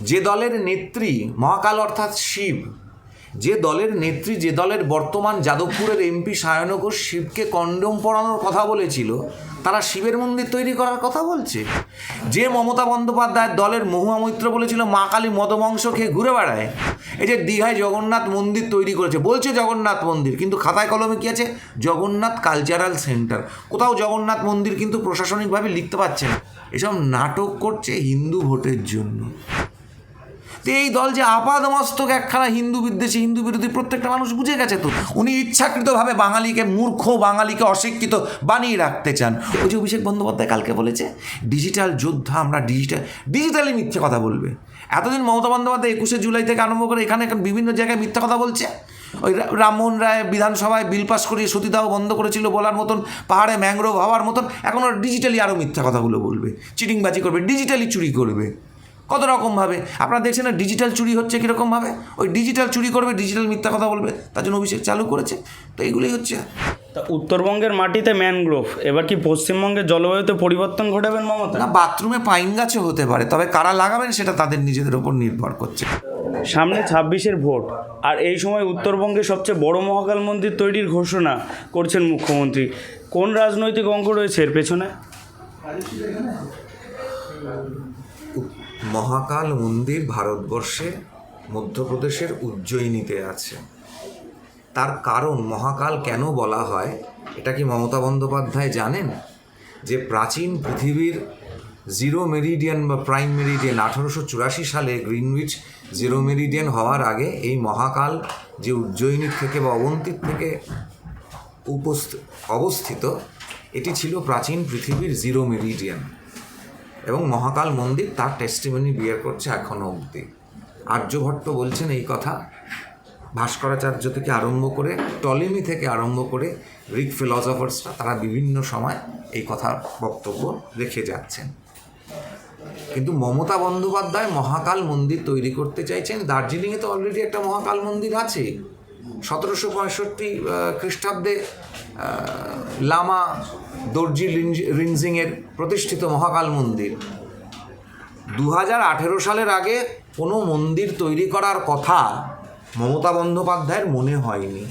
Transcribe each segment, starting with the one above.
যে দলের নেত্রী মহাকাল অর্থাৎ শিব, যে দলের নেত্রী, যে দলের বর্তমান যাদবপুরের এমপি সায়ন ঘোষ শিবকে কন্ডম পরানোর কথা বলেছিল, তারা শিবের মন্দির তৈরি করার কথা বলছে। যে মমতা বন্দ্যোপাধ্যায়ের দলের মহুয়া মৈত্র বলেছিল, মা কালী মদমাংস খেয়ে ঘুরে বেড়ায়। এই যে দীঘায় জগন্নাথ মন্দির তৈরি করেছে, বলছে জগন্নাথ মন্দির, কিন্তু খাতায় কলমে কী আছে? Jagannath cultural centre. কোথাও জগন্নাথ মন্দির কিন্তু প্রশাসনিকভাবে লিখতে পারছে না। এসব নাটক করছে হিন্দু ভোটের জন্য। এই দল যে আপাদমস্তক একখানা হিন্দু বিদ্বেষী হিন্দু বিরোধী প্রত্যেকটা মানুষ বুঝে গেছে তো। উনি ইচ্ছাকৃতভাবে বাঙালিকে মূর্খ, বাঙালিকে অশিক্ষিত বানিয়ে রাখতে চান। ওই যে অভিষেক বন্দ্যোপাধ্যায় কালকে বলেছে, ডিজিটাল যোদ্ধা আমরা ডিজিটাল ডিজিটালি মিথ্যে কথা বলবে। এতদিন মমতা বন্দ্যোপাধ্যায় একুশে জুলাই থেকে আরম্ভ করে এখানে এখন বিভিন্ন জায়গায় মিথ্যা কথা বলছে। ওই রামমোহন রায় বিধানসভায় বিল পাস করিয়ে সতীদাহ বন্ধ করেছিল বলার মতন, পাহাড়ে ম্যাংগ্রোভ হওয়ার মতন, এখন ওরা ডিজিটালি আরও মিথ্যা কথাগুলো বলবে। চিটিংবাজি করবে, ডিজিটালি চুরি করবে। কত রকমভাবে আপনারা দেখছেন না ডিজিটাল চুরি হচ্ছে কীরকমভাবে ওই ডিজিটাল চুরি করবে ডিজিটাল মিথ্যা কথা বলবে তার জন্য অভিষেক চালু করেছে। তো এইগুলোই হচ্ছে। তা উত্তরবঙ্গের মাটিতে ম্যানগ্রোভ এবার কি পশ্চিমবঙ্গের জলবায়ুতে পরিবর্তন ঘটাবেন মমতা? না বাথরুমে পাইন গাছও হতে পারে তবে কারা লাগাবেন সেটা তাদের নিজেদের ওপর নির্ভর করছে। সামনে ছাব্বিশের ভোট আর এই সময় উত্তরবঙ্গে সবচেয়ে বড় মহাকাল মন্দির তৈরির ঘোষণা করছেন মুখ্যমন্ত্রী। কোন রাজনৈতিক অঙ্ক রয়েছে এর পেছনে? মহাকাল মন্দির ভারতবর্ষে মধ্যপ্রদেশের উজ্জয়িনীতে আছে। তার কারণ মহাকাল কেন বলা হয়, এটা কি মমতা বন্দ্যোপাধ্যায় জানেন? যে প্রাচীন পৃথিবীর জিরো মেরিডিয়ান বা প্রাইম মেরিডিয়ান আঠারোশো চুরাশি সালে গ্রিনউইচ জিরো মেরিডিয়ান হওয়ার আগে এই মহাকাল যে উজ্জয়িনীর থেকে বা অবন্তীর থেকে উপস্থিত অবস্থিত, এটি ছিল প্রাচীন পৃথিবীর জিরো মেরিডিয়ান। এবং মহাকাল মন্দির তার টেস্টিমনি বিয়ার করছে এখনও অবধি। আর্যভট্ট বলছেন এই কথা। ভাস্করাচার্য থেকে আরম্ভ করে, টলেমি থেকে আরম্ভ করে গ্রিক ফিলসফার্সরা তারা বিভিন্ন সময় এই কথার বক্তব্য রেখে যাচ্ছেন। কিন্তু মমতা বন্দ্যোপাধ্যায় মহাকাল মন্দির তৈরি করতে চাইছেন, দার্জিলিংয়ে তো অলরেডি একটা মহাকাল মন্দির আছে। সতেরোশো পঁয়ষট্টি খ্রিস্টাব্দে লামা দর্জি রিনজিংয়ের প্রতিষ্ঠিত মহাকাল মন্দির। দু হাজার আঠেরো সালের আগে কোনো মন্দির তৈরি করার কথা মমতা বন্দ্যোপাধ্যায়ের মনে হয়নি।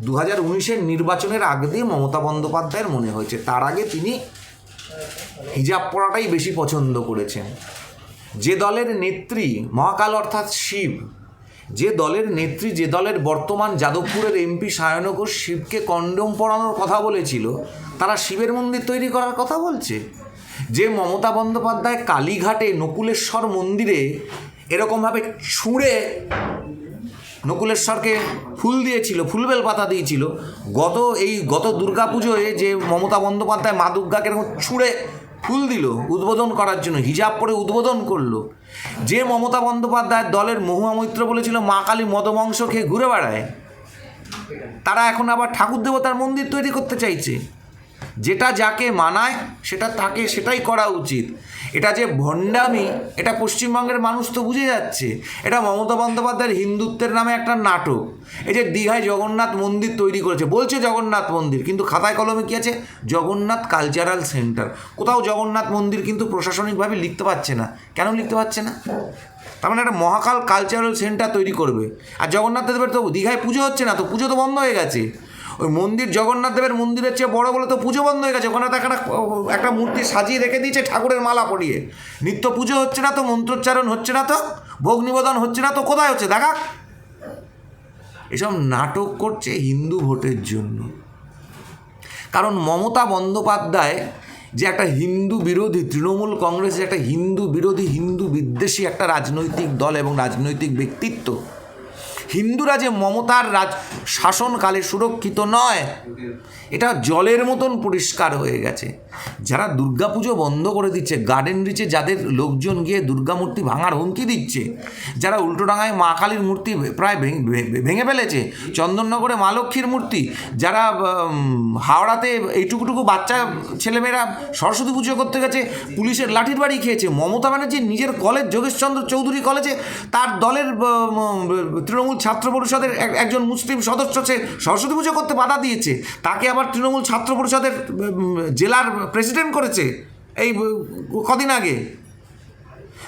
দু হাজার উনিশের নির্বাচনের আগ দিয়ে মমতা বন্দ্যোপাধ্যায়ের মনে হয়েছে। তার আগে তিনি হিজাব পরাটাই বেশি পছন্দ করেছেন। যে দলের নেত্রী মহাকাল অর্থাৎ শিব যে দলের নেত্রী, যে দলের বর্তমান যাদবপুরের এমপি সায়ন ঘোষ শিবকে কন্ডম পরানোর কথা বলেছিল, তারা শিবের মন্দির তৈরি করার কথা বলছে। যে মমতা বন্দ্যোপাধ্যায় কালীঘাটে নকুলেশ্বর মন্দিরে এরকমভাবে ছুঁড়ে নকুলেশ্বরকে ফুল দিয়েছিল, ফুলবেল পাতা দিয়েছিল, গত এই গত দুর্গা পুজোয় যে মমতা বন্দ্যোপাধ্যায় মা দুর্গাকে এরকম ছুঁড়ে ফুল দিল উদ্বোধন করার জন্য, হিজাব পরে উদ্বোধন করল। যে মমতা বন্দ্যোপাধ্যায়ের দলের মহুয়া মৈত্র বলেছিল, মা কালী মদবংশ খেয়ে ঘুরে বেড়ায়। তারা এখন আবার ঠাকুর দেবতার মন্দির তৈরি করতে চাইছে। যেটা যাকে মানায়, সেটা তাকে সেটাই করা উচিত। এটা যে ভণ্ডামি, এটা পশ্চিমবঙ্গের মানুষ তো বুঝে যাচ্ছে। এটা মমতা বন্দ্যোপাধ্যায়ের হিন্দুত্বের নামে একটা নাটক। এই যে দীঘায় জগন্নাথ মন্দির তৈরি করেছে, বলছে জগন্নাথ মন্দির, কিন্তু খাতায় কলমে কী আছে? Jagannath cultural centre. কোথাও জগন্নাথ মন্দির কিন্তু প্রশাসনিকভাবে লিখতে পারছে না। কেন লিখতে পারছে না? তার মানে একটা মহাকাল কালচারাল সেন্টার তৈরি করবে। আর জগন্নাথ দেবের তো দীঘায় পুজো হচ্ছে না, তো পুজো তো বন্ধ হয়ে গেছে। ওই মন্দির, জগন্নাথ দেবের মন্দিরের চেয়ে বড় বলে তো পুজো বন্ধ হয়ে গেছে। ওখানে তো একটা একটা মূর্তি সাজিয়ে রেখে দিয়েছে ঠাকুরের মালা পরিয়ে। নিত্য পুজো হচ্ছে না তো, মন্ত্রোচ্চারণ হচ্ছে না তো, ভোগ নিবেদন হচ্ছে না তো, কোথায় হচ্ছে? দেখা। এসব নাটক করছে হিন্দু ভোটের জন্য। কারণ মমতা বন্দ্যোপাধ্যায় যে একটা হিন্দু বিরোধী, তৃণমূল কংগ্রেস একটা হিন্দু বিরোধী, হিন্দু বিদ্বেষী একটা রাজনৈতিক দল এবং রাজনৈতিক ব্যক্তিত্ব হিন্দুরা যে মমতার রাজ, শাসনকালে সুরক্ষিত নয়, এটা জলের মতন পরিষ্কার হয়ে গেছে। যারা দুর্গাপুজো বন্ধ করে দিচ্ছে গার্ডেন রিচে যাদের লোকজন গিয়ে দুর্গা মূর্তি ভাঙার হুমকি দিচ্ছে, যারা উল্টোডাঙায় মা কালীর মূর্তি প্রায় ভেঙে- ফেলেছে, চন্দননগরে মা লক্ষ্মীর মূর্তি, যারা হাওড়াতে এইটুকুটুকু বাচ্চা, ছেলেমেয়েরা সরস্বতী পুজো করতে গেছে, পুলিশের লাঠির বাড়ি খেয়েছে, মমতা ব্যানার্জি নিজের কলেজ যোগেশচন্দ্র চৌধুরী কলেজে তার দলের তৃণমূল ছাত্র পরিষদের এক- একজন মুসলিম সদস্য সে সরস্বতী পুজো করতে বাধা দিয়েছে, তাকে আবার তৃণমূল ছাত্র পরিষদের জেলার প্রেসিডেন্ট করেছে এই কদিন আগে।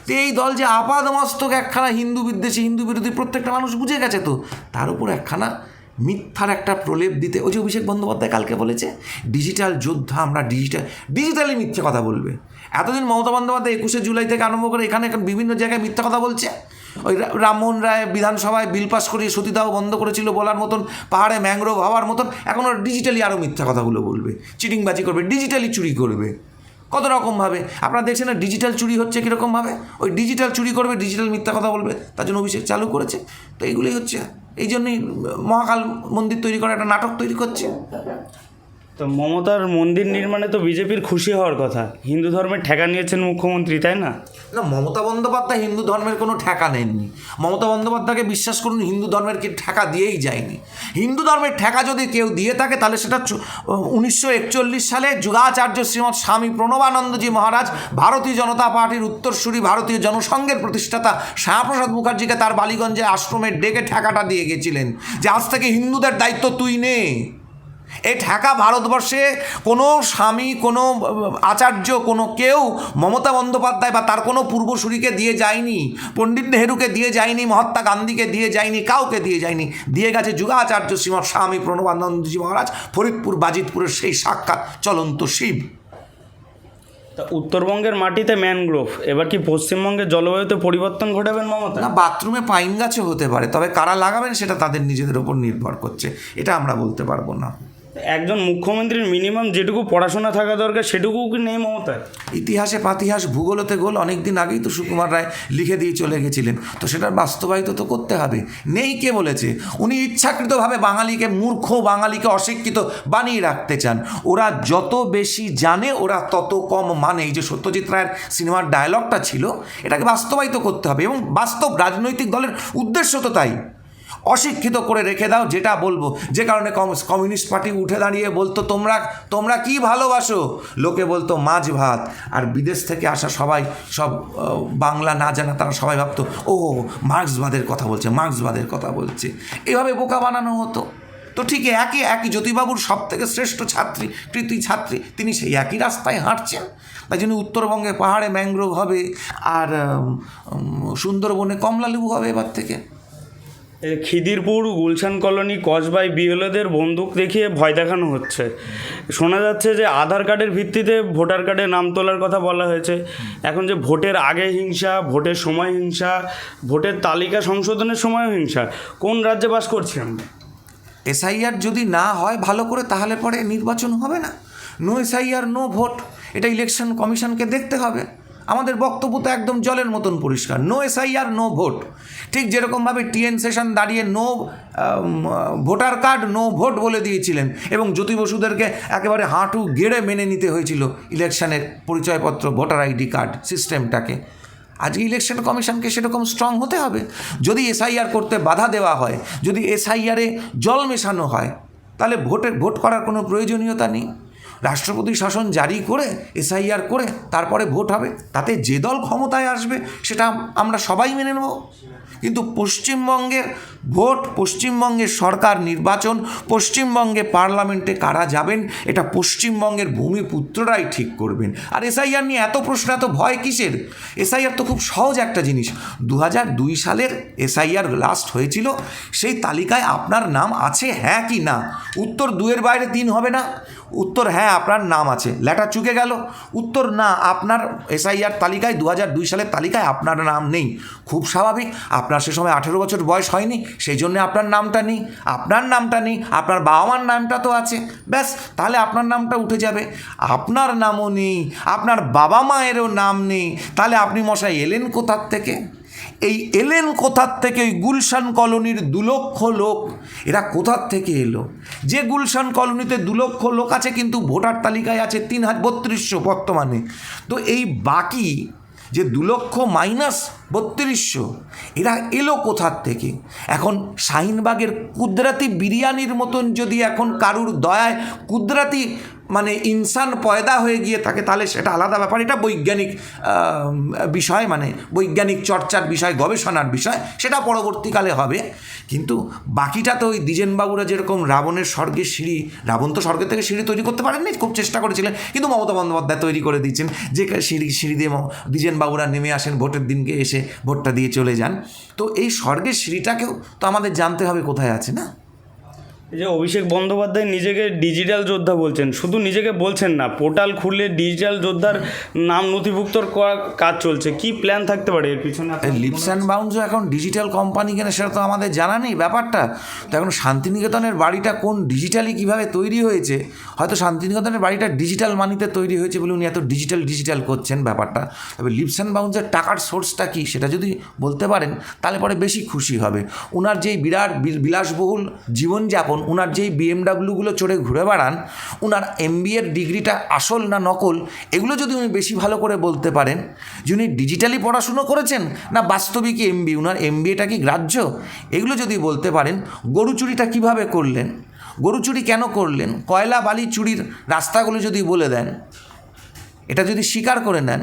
তো এই দল যে আপাদমস্তক একখানা হিন্দু বিদ্বেষী, হিন্দু বিরোধী প্রত্যেকটা মানুষ বুঝে গেছে তো, তার উপর একখানা মিথ্যার একটা প্রলেপ দিতে, ওই যে অভিষেক বন্দ্যোপাধ্যায় কালকে বলেছে ডিজিটাল যোদ্ধা আমরা ডিজিটাল ডিজিটালি মিথ্যে কথা বলবে। এতদিন মমতা বন্দ্যোপাধ্যায় একুশে জুলাই থেকে আরম্ভ করে এখন বিভিন্ন জায়গায় মিথ্যা কথা বলছে। ওই রামমোহন রায় বিধানসভায় বিল পাস করিয়ে সতীদাহ বন্ধ করেছিল বলার মতন, পাহাড়ে ম্যাংগ্রোভ হওয়ার মতন, এখন ওরা ডিজিটালি আরও মিথ্যা কথাগুলো বলবে, চিটিংবাজি করবে ডিজিটালি চুরি করবে। কত রকমভাবে আপনারা দেখছেন না ডিজিটাল চুরি হচ্ছে কীরকমভাবে ওই ডিজিটাল চুরি করবে ডিজিটাল মিথ্যা কথা বলবে, তার জন্য অভিষেক চালু করেছে। তো এইগুলোই হচ্ছে এই জন্যই মহাকাল মন্দির তৈরি করা একটা নাটক তৈরি করছে। তো মমতার মন্দির নির্মাণে তো বিজেপির খুশি হওয়ার কথা। হিন্দু ধর্মের ঠেকা নিয়েছেন মুখ্যমন্ত্রী, তাই না? না, মমতা বন্দ্যোপাধ্যায় হিন্দু ধর্মের কোনো ঠেকা নেননি। মমতা বন্দ্যোপাধ্যায়কে বিশ্বাস করুন, হিন্দু ধর্মের কি ঠেকা দিয়েই যায়নি। হিন্দু ধর্মের ঠেকা যদি কেউ দিয়ে থাকে, তাহলে সেটা উনিশশো একচল্লিশ সালে যুগাচার্য শ্রীমৎ স্বামী প্রণবানন্দজি মহারাজ ভারতীয় জনতা পার্টির উত্তরসূরি ভারতীয় জনসংঘের প্রতিষ্ঠাতা শ্যামাপ্রসাদ মুখার্জিকে তার বালিগঞ্জে আশ্রমে ডেকে ঠেকাটা দিয়ে গেছিলেন। যে আজ থেকে হিন্দুদের দায়িত্ব তুই নে। এই ঠেকা ভারতবর্ষে কোনো স্বামী কোনো আচার্য কোনো কেউ মমতা বন্দ্যোপাধ্যায় বা তার কোনো পূর্বসূরিকে দিয়ে যায়নি পণ্ডিত নেহেরুকে দিয়ে যায়নি মহাত্মা গান্ধীকে দিয়ে যায়নি কাউকে দিয়ে যায়নি দিয়ে গেছে যুগাচার্য শ্রীমৎ স্বামী প্রণবানন্দজি মহারাজ ফরিদপুর বাজিতপুরের সেই সাক্ষাৎ চলন্ত শিব। তা উত্তরবঙ্গের মাটিতে ম্যানগ্রোভ এবার কি পশ্চিমবঙ্গের জলবায়ুতে পরিবর্তন ঘটাবেন মমতা? না বাথরুমে পাইন গাছও হতে পারে তবে কারা লাগাবেন সেটা তাদের নিজেদের ওপর নির্ভর করছে এটা আমরা বলতে পারব না। একজন মুখ্যমন্ত্রীর মিনিমাম যেটুকু পড়াশোনা থাকা দরকার সেটুকু কি নেই মমতায় ইতিহাসে পাতিহাস, ভূগোলতে গোল অনেক দিন আগেই তো সুকুমার রায় লিখে দিয়ে চলে গেছিলেন। তো সেটার বাস্তবায়িত তো করতে হবে। নেই কে বলেছে? উনি ইচ্ছাকৃতভাবে বাঙালিকে মূর্খ, বাঙালিকে অশিক্ষিত বানিয়ে রাখতে চান। ওরা যত বেশি জানে, ওরা তত কম মানে। এই যে সত্যজিৎ রায়ের সিনেমার ডায়লগটা ছিল, এটাকে বাস্তবায়িত করতে হবে। এবং বাস্তব রাজনৈতিক দলের উদ্দেশ্য তো তাই। অশিক্ষিত করে রেখে দাও, যেটা বলব। যে কারণে কমিউনিস্ট পার্টি উঠে দাঁড়িয়ে বলতো, তোমরা তোমরা কি ভালোবাসো? লোকে বলতো, মাছ ভাত। আর বিদেশ থেকে আসা সবাই সব বাংলা না জানা তারা সবাই ভাবতো ও মার্ক্সবাদের কথা বলছে, মার্ক্সবাদের কথা বলছে। এভাবে বোকা বানানো হতো। তো ঠিক একই একই জ্যোতিবাবুর সব থেকে শ্রেষ্ঠ ছাত্রী, কৃতি ছাত্রী, তিনি সেই একই রাস্তায় হাঁটছেন। তাই জন্য উত্তরবঙ্গে পাহাড়ে ম্যাংগ্রোভ হবে, আর সুন্দরবনে কমলালেবু হবে এবার থেকে। খিদিরপুর গুলশান কলোনি কসবাই বিএলওদের বন্দুক দেখিয়ে ভয় দেখানো হচ্ছে। শোনা যাচ্ছে যে আধার কার্ডের ভিত্তিতে ভোটার কার্ডে নাম তোলার কথা বলা হয়েছে। এখন যে ভোটের আগে হিংসা, ভোটের সময় হিংসা, ভোটের তালিকা সংশোধনের সময় হিংসা, কোন রাজ্যে বাস করছি আমরা? এসআইআর যদি না হয় ভালো করে, তাহলে পরে নির্বাচন হবে না। নো এসআইআর নো ভোট এটা ইলেকশন কমিশনকে দেখতে হবে। আমাদের বক্তব্য তো একদম জলের মতন পরিষ্কার। নো এসআইআর নো ভোট ঠিক যেরকমভাবে টিএন সেশন দাঁড়িয়ে no voter card no vote বলে দিয়েছিলেন এবং জ্যোতি বসুদেরকে একেবারে হাঁটু গেড়ে মেনে নিতে হয়েছিল ইলেকশনের পরিচয়পত্র ভোটার আইডি কার্ড সিস্টেমটাকে আজকে ইলেকশন কমিশনকে সেরকম স্ট্রং হতে হবে। যদি এসআইআর করতে বাধা দেওয়া হয়, যদি এসআইআরে জল মেশানো হয়, তাহলে ভোটে ভোট করার কোনো প্রয়োজনীয়তা নেই। রাষ্ট্রপতি শাসন জারি করে, এসআইআর করে, তারপরে ভোট হবে, তাতে যে দল ক্ষমতায় আসবে সেটা আমরা সবাই মেনে নেব। কিন্তু পশ্চিমবঙ্গের ভোট, পশ্চিমবঙ্গের সরকার নির্বাচন, পশ্চিমবঙ্গে পার্লামেন্টে কারা যাবেন, এটা পশ্চিমবঙ্গের ভূমিপুত্ররাই ঠিক করবেন। আর এসআইআর নিয়ে এত প্রশ্ন, এত ভয় কিসের? এসআইআর তো খুব সহজ একটা জিনিস। দু দুই সালের এসআইআর লাস্ট হয়েছিল, সেই তালিকায় আপনার নাম আছে হ্যাঁ কি না? উত্তর দুয়ের বাইরে তিন হবে না। উত্তর হ্যাঁ আপনার নাম আছে। লেটার চুকে গেল। উত্তর, না, আপনার এসআইআর তালিকায় দু হাজার দুই সালের তালিকায় আপনার নাম নেই। খুব স্বাভাবিক, আপনার সে সময় আঠেরো বছর বয়স হয়নি, সেই জন্য আপনার নামটা নেই। আপনার নামটা নেই, আপনার বাবা মার নামটা তো আছে। ব্যাস, তাহলে আপনার নামটা উঠে যাবে। আপনার নামও নেই, আপনার বাবা মায়েরও নাম নেই। তাহলে আপনি মশাই এলেন কোথার থেকে? এই এলেন কোথার থেকে? ওই গুলশান কলোনির দু লক্ষ লোক। এরা কোথার থেকে এলো? যে গুলশান কলোনিতে দু লক্ষ লোক আছে, কিন্তু ভোটার তালিকায় আছে তিন হাজার বত্রিশশো বর্তমানে। তো এই বাকি যে দু লক্ষ মাইনাস বত্রিশশো, এরা এলো কোথার থেকে? এখন শাহিনবাগের কুদরাতি বিরিয়ানির মতন যদি এখন কারুর দয়ায় কুদরাতি মানে ইনসান পয়দা হয়ে গিয়ে থাকে, তাহলে সেটা আলাদা ব্যাপার। এটা বৈজ্ঞানিক বিষয় মানে বৈজ্ঞানিক চর্চার বিষয়, গবেষণার বিষয়, সেটা পরবর্তীকালে হবে। কিন্তু বাকিটা তো ওই দ্বিজেনবাবুরা যেরকম রাবণের স্বর্গের সিঁড়ি, রাবণ তো স্বর্গের থেকে সিঁড়ি তৈরি করতে পারেননি, খুব চেষ্টা করেছিলেন। কিন্তু মমতা বন্দ্যোপাধ্যায় তৈরি করে দিচ্ছেন যে সিঁড়ি সিঁড়ি দিয়ে দ্বিজেনবাবুরা নেমে আসেন, ভোটের দিনকে এসে ভোটটা দিয়ে চলে যান। তো এই স্বর্গের সিঁড়িটাকেও তো আমাদের জানতে হবে কোথায় আছে, না? এই যে অভিষেক বন্দ্যোপাধ্যায় নিজেকে ডিজিটাল যোদ্ধা বলছেন, শুধু নিজেকে বলছেন না, পোর্টাল খুললে ডিজিটাল যোদ্ধার নাম নথিভুক্ত করার কাজ চলছে, কি প্ল্যান থাকতে পারে এর পিছনে লিপস অ্যান্ড বাউন্স এখন ডিজিটাল কোম্পানি কেনে সেটা তো আমাদের জানা নেই ব্যাপারটা। তো এখন শান্তিনিকেতনের বাড়িটা কোন ডিজিটালি কীভাবে তৈরি হয়েছে, হয়তো শান্তিনিকেতনের বাড়িটা ডিজিটাল মানিতে তৈরি হয়েছে বলে উনি এত ডিজিটাল ডিজিটাল করছেন ব্যাপারটা। তবে লিপস অ্যান্ড বাউন্সের টাকার সোর্সটা কি সেটা যদি বলতে পারেন, তাহলে পরে বেশি খুশি হবে। উনার যেই বিরাট বিলাসবহুল জীবনযাপন উনার যেই বিএমডাব্লিউগুলো চড়ে ঘুরে বেড়ান, উনার এমবিএর ডিগ্রিটা আসল না নকল, এগুলো যদি উনি বেশি ভালো করে বলতে পারেন, যে উনি ডিজিটালি পড়াশুনো করেছেন না বাস্তবিক এম এমবি উনার এমবিএটা কি গ্রাহ্য? এগুলো যদি বলতে পারেন, গরু চুরিটা কীভাবে করলেন? গরু চুরি কেন করলেন? কয়লা বালি চুরির রাস্তাগুলো যদি বলে দেন, এটা যদি স্বীকার করে নেন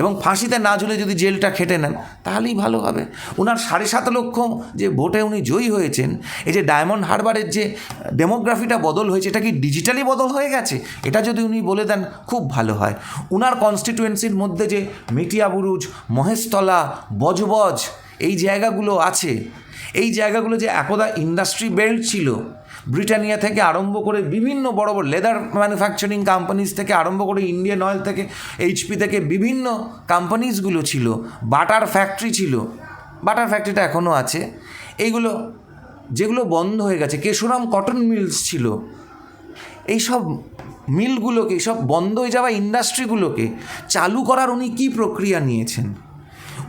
এবং ফাঁসিতে না ঝুলে যদি জেলটা খেটে নেন, তাহলেই ভালো হবে। ওনার সাড়ে সাত লক্ষ যে ভোটে উনি জয়ী হয়েছেন, এই যে ডায়মন্ড হারবারের যে ডেমোগ্রাফিটা বদল হয়েছে, এটা কি ডিজিটালি বদল হয়ে গেছে? এটা যদি উনি বলে দেন, খুব ভালো হয়। উনার কনস্টিটুয়েন্সির মধ্যে যে মেটিয়াবুরুজ মহেশতলা, বজবজ, এই জায়গাগুলো আছে। এই জায়গাগুলো যে একদা ইন্ডাস্ট্রি বেল্ট ছিল ব্রিটানিয়া থেকে আরম্ভ করে বিভিন্ন বড় বড় লেদার ম্যানুফ্যাকচারিং কোম্পানিজ থেকে আরম্ভ করে ইন্ডিয়ান অয়েল থেকে এইচপি থেকে বিভিন্ন কোম্পানিজগুলো ছিল বাটার ফ্যাক্টরি ছিল বাটার ফ্যাক্টরিটা এখনও আছে। এইগুলো, যেগুলো বন্ধ হয়ে গেছে, কেশোরাম কটন মিলস ছিল। এইসব মিলগুলোকে, এইসব বন্ধ হয়ে যাওয়া ইন্ডাস্ট্রিগুলোকে চালু করার উনি কী প্রক্রিয়া নিয়েছেন?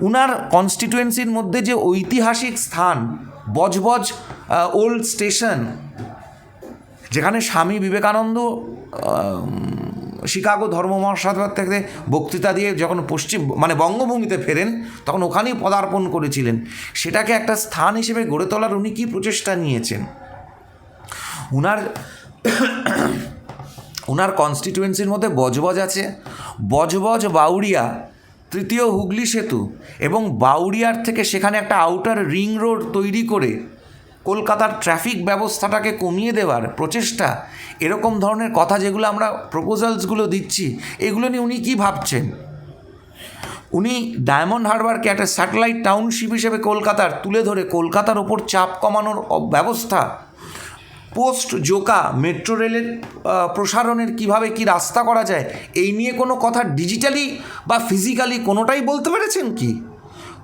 উনার কনস্টিটুয়েন্সির মধ্যে যে ঐতিহাসিক স্থান, বজবজ ওল্ড স্টেশন যেখানে স্বামী বিবেকানন্দ শিকাগো ধর্ম মহাসভা থেকে বক্তৃতা দিয়ে যখন পশ্চিম মানে বঙ্গভূমিতে ফেরেন, তখন ওখানেই পদার্পণ করেছিলেন। সেটাকে একটা স্থান হিসেবে গড়ে তোলার উনি কী প্রচেষ্টা নিয়েছেন? উনার ওনার কনস্টিটিউয়েন্সির মধ্যে বজবজ আছে। বজবজ বাউরিয়া তৃতীয় হুগলি সেতু এবং বাউরিয়ার থেকে সেখানে একটা আউটার রিং রোড তৈরি করে কলকাতার ট্রাফিক ব্যবস্থাটাকে কমিয়ে দেওয়ার প্রচেষ্টা, এরকম ধরনের কথা যেগুলো আমরা প্রপোজালসগুলো দিচ্ছি, এগুলো নিয়ে উনি কী ভাবছেন? উনি ডায়মন্ড হারবারকে একটা স্যাটেলাইট টাউনশিপ হিসেবে কলকাতার তুলে ধরে কলকাতার ওপর চাপ কমানোর ব্যবস্থা, পোস্ট জোকা মেট্রো রেলের প্রসারণের কীভাবে কি রাস্তা করা যায়, এই নিয়ে কোনো কথা ডিজিটালি বা ফিজিক্যালি কোনোটাই বলতে পেরেছেন কি?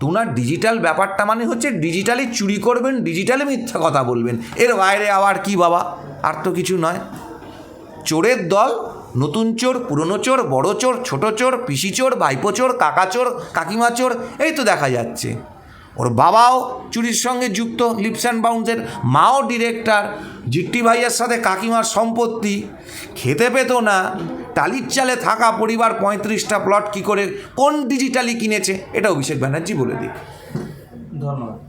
ওনার ডিজিটাল ব্যাপারটা মানে হচ্ছে ডিজিটালি চুরি করবেন ডিজিটালি মিথ্যা কথা বলবেন। এর বাইরে আবার কি বাবা? আর তো কিছু নয়। চোরের দল, নতুন চোর, পুরনো চোর, বড় চোর, ছোট চোর, পিসি চোর, ভাইপো চোর, কাকা চোর, কাকিমা চোর, এই তো দেখা যাচ্ছে। ওর বাবাও চুরির সঙ্গে যুক্ত লিপস অ্যান্ড বাউন্সের মাও ডিরেক্টর জিট্টি ভাইয়ের সাথে কাকিমার সম্পত্তি। খেতে পেতো না। টালির চালে থাকা পরিবার পঁয়ত্রিশটা প্লট কি করে, কোন ডিজিটালি কিনেছে? এটা অভিষেক ব্যানার্জি বলে দিক। ধন্যবাদ।